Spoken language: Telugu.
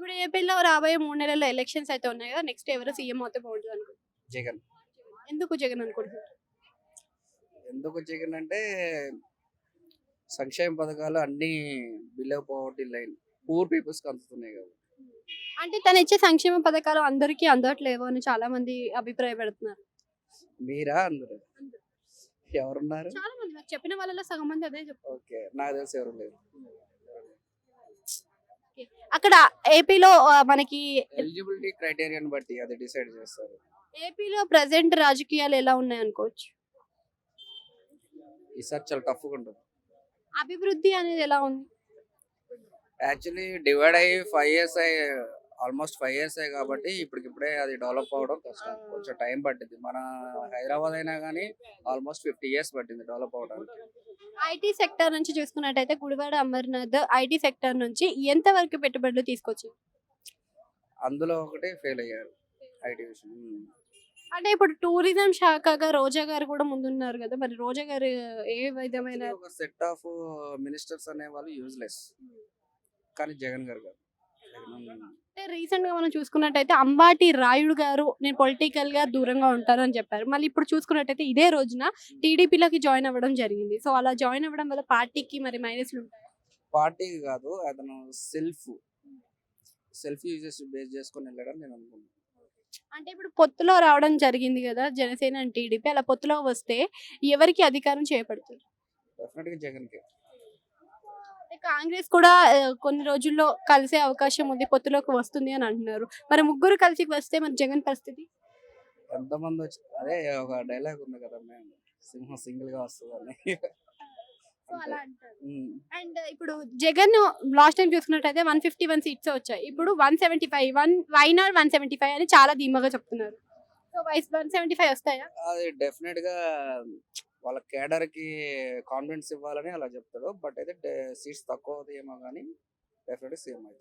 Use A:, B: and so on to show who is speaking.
A: ఇప్పుడు ఏపీలో రాబోయే మూడు నెలల్లో ఎలక్షన్స్ అయితే ఉన్నాయి కదా నెక్స్ట్ ఎవరు సీఎం అవుతే బాగుంటుంది అనుకుంటున్నారు?
B: జగన్.
A: ఎందుకు జగన్ అనుకుంటున్నారు?
B: ఎందుకు జగన్ అంటే సంక్షేమ పథకాలు అన్ని బిలో పవర్టీ లైన్ పూర్ పీపుల్స్కి అందుతున్నాయి కదా
A: అంటే తను ఇచ్చే సంక్షేమ పథకాలు అందరికీ అందట్లేవు అని చాలా మంది అభిప్రాయపడుతున్నారు.
B: మీరా అందరు? ఎవరున్నారు?
A: చాలా మంది నాకు చెప్పిన వాళ్ళలో సగం మంది అదే చెప్తారు
B: ఓకే నాకు తెలిసి ఎవరు లేరు.
A: అక్కడ ఏపీలో మనకి
B: ఎలిజిబిలిటీ క్రైటీరియాని బట్టి అది డిసైడ్ చేస్తారు.
A: ఏపీలో ప్రజెంట్ రాజకీయాలు ఎలా ఉన్నాయి అనుకోవచ్చు?
B: ఈసారి చాలా టఫ్గా ఉంటుంది.
A: అభివృద్ధి అనేది ఎలా ఉంది?
B: యాక్చువల్లీ డివైడ్ అయ్యి ఫైవ్ ఇయర్స్ అయ్యి ఆల్మోస్ట్ ఫైవ్ ఇయర్స్ అయ్యి కాబట్టి ఇప్పటికిప్పుడే అది డెవలప్ అవ్వడం కష్టం. కొంచెం టైం పట్టింది మన హైదరాబాద్ అయినా కానీ ఆల్మోస్ట్ ఫిఫ్టీ ఇయర్స్ పట్టింది డెవలప్ అవడానికి.
A: ఐటీ సెక్టర్ నుంచి చూసుకున్నట్టయితే గుడివాడ అమర్నాథ్ ఐటీ సెక్టర్ నుంచి ఎంత వరకు పెట్టుబడులు తీసుకొచ్చారు
B: అందులో ఒకటి ఫెయిల్ అయ్యారు ఐటీ విషయం.
A: అంటే ఇప్పుడు టూరిజం శాఖగా రోజా గారు కూడా ముందున్నారు కదా మరి రోజా గారు ఏ విధమైన
B: ఒక సెట్ ఆఫ్ మినిస్టర్స్ అనే వాళ్ళు యూజ్లెస్ కానీ జగన్ గారు గారు జగన్
A: అంటే రీసెంట్గా మనం చూసుకున్నట్టయితే అంబాటి రాయుడు గారు నేను పొలిటికల్గా దూరంగా ఉంటాను అని చెప్పారు. మళ్ళీ ఇప్పుడు చూసుకున్నట్టయితే ఇదే రోజున టీడీపీలోకి జాయిన్ అవ్వడం జరిగింది. సో అలా జాయిన్ అవ్వడం వల్ల పార్టీకి మరి మైనస్లు ఉంటాయి?
B: పార్టీకి కాదు అతను సెల్ఫ్ సెల్ఫ్ యూజెస్ బేస్ చేసుకొని వెళ్ళడం నేను అనుకుంటున్నాను.
A: అంటే ఇప్పుడు పొత్తులో రావడం జరిగింది కదా జనసేన టీడీపీ అలా పొత్తులో వస్తే ఎవరికి అధికారం చేపడుతుంది?
B: డెఫినెట్గా జగన్కి.
A: కాంగ్రెస్ కూడా కొన్ని రోజుల్లో కలిసే అవకాశం ఉంది పొత్తులోకి వస్తుంది అని అంటున్నారు. మరి ముగ్గురు కలిసి వస్తే మరి జగన్ పరిస్థితి?
B: ఎంతమంది వచ్చి అదే ఒక డైలాగ్ ఉంది కదా మేము సింహం
A: సింగిల్గా
B: ఉమ్.
A: అండ్ ఇప్పుడు జగన్ లాస్ట్ టైం చూసుకున్నట్టయితే వన్ ఫిఫ్టీ వన్ సీట్స్ వచ్చాయి. ఇప్పుడు one seventy five one why not one seventy five అని చాలా ధీమాగా చెప్తున్నారు. So YS one seventy five వస్తాయా?
B: అది డెఫినెట్గా వాళ్ళ కేడర్కి కాన్ఫిడెన్స్ ఇవ్వాలని అలా చెప్తాడు. బట్ అయితే సీట్స్ తక్కువ అవుతాయేమో కానీ డెఫినెట్గా సీఎం అవుతుంది